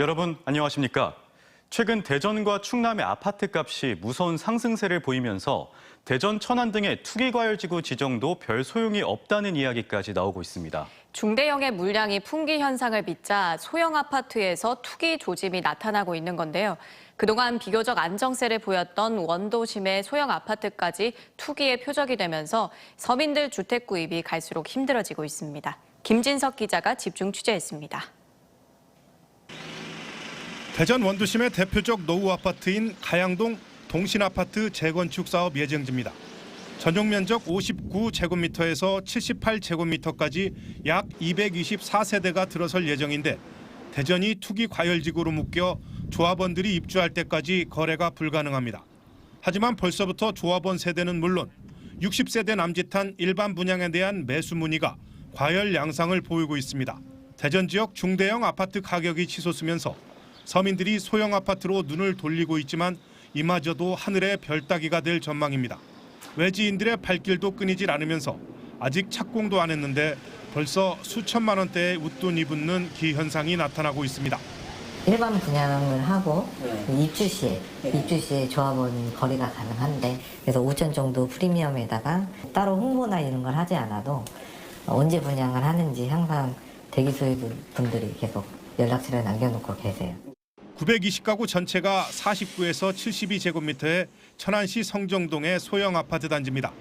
여러분 안녕하십니까? 최근 대전과 충남의 아파트 값이 무서운 상승세를 보이면서 대전 천안 등의 투기과열지구 지정도 별 소용이 없다는 이야기까지 나오고 있습니다. 중대형의 물량이 풍기 현상을 빚자 소형 아파트에서 투기 조짐이 나타나고 있는 건데요. 그동안 비교적 안정세를 보였던 원도심의 소형 아파트까지 투기의 표적이 되면서 서민들 주택 구입이 갈수록 힘들어지고 있습니다. 김진석 기자가 집중 취재했습니다. 대전 원도심의 대표적 노후 아파트인 가양동 동신 아파트 재건축 사업 예정지입니다. 전용 면적 59제곱미터에서 78제곱미터까지 약 224세대가 들어설 예정인데 대전이 투기 과열지구로 묶여 조합원들이 입주할 때까지 거래가 불가능합니다. 하지만 벌써부터 조합원 세대는 물론 60세대 남짓한 일반 분양에 대한 매수 문의가 과열 양상을 보이고 있습니다. 대전 지역 중대형 아파트 가격이 치솟으면서 서민들이 소형 아파트로 눈을 돌리고 있지만 이마저도 하늘의 별따기가 될 전망입니다. 외지인들의 발길도 끊이질 않으면서 아직 착공도 안 했는데 벌써 수천만 원대의 웃돈이 붙는 기현상이 나타나고 있습니다. 일반 분양을 하고 입주 시에 입주 시에 조합원 거래가 가능한데 그래서 5천 정도 프리미엄에다가 따로 홍보나 이런 걸 하지 않아도 언제 분양을 하는지 항상 대기 소유 분들이 계속 연락처를 남겨놓고 계세요. 920가구 전체가 49에서 72제곱미터의 천안시 성정동의 소형 아파트 단지입니다.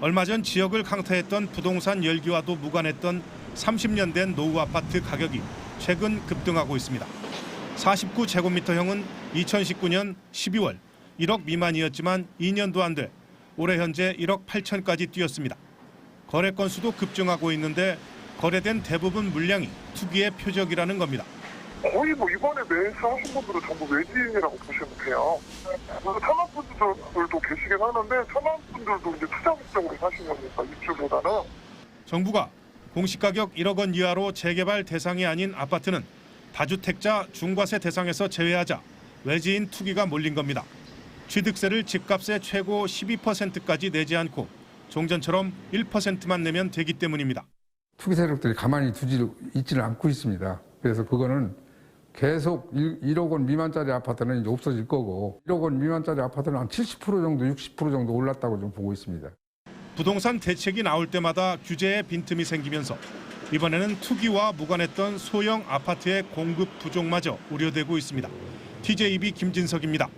얼마 전 지역을 강타했던 부동산 열기와도 무관했던 30년 된 노후 아파트 가격이 최근 급등하고 있습니다. 49제곱미터형은 2019년 12월 1억 미만이었지만 2년도 안 돼 올해 현재 1억 8천까지 뛰었습니다. 거래 건수도 급증하고 있는데 거래된 대부분 물량이 투기의 표적이라는 겁니다. 거의 뭐 이번에 매수 하신 분들은 전부 외지인이라고 보시면 돼요. 그래서 천안 분들도 계시긴 하는데 천안 분들도 이제 투자 목적으로 사신 거니까 입주보다는 정부가 공시가격 1억 원 이하로 재개발 대상이 아닌 아파트는 다주택자 중과세 대상에서 제외하자 외지인 투기가 몰린 겁니다. 취득세를 집값의 최고 12%까지 내지 않고 종전처럼 1%만 내면 되기 때문입니다. 투기 세력들이 가만히 두지 있지는 않고 있습니다. 그래서 그거는 계속 1, 억 원 미만짜리 아파트는 이제 없어질 거고 1억 원 미만짜리 아파트는 한 70% 정도, 60% 정도 올랐다고 좀 보고 있습니다. 부동산 대책이 나올 때마다 규제에 빈틈이 생기면서 이번에는 투기와 무관했던 소형 아파트의 공급 부족마저 우려되고 있습니다. TJB 김진석입니다.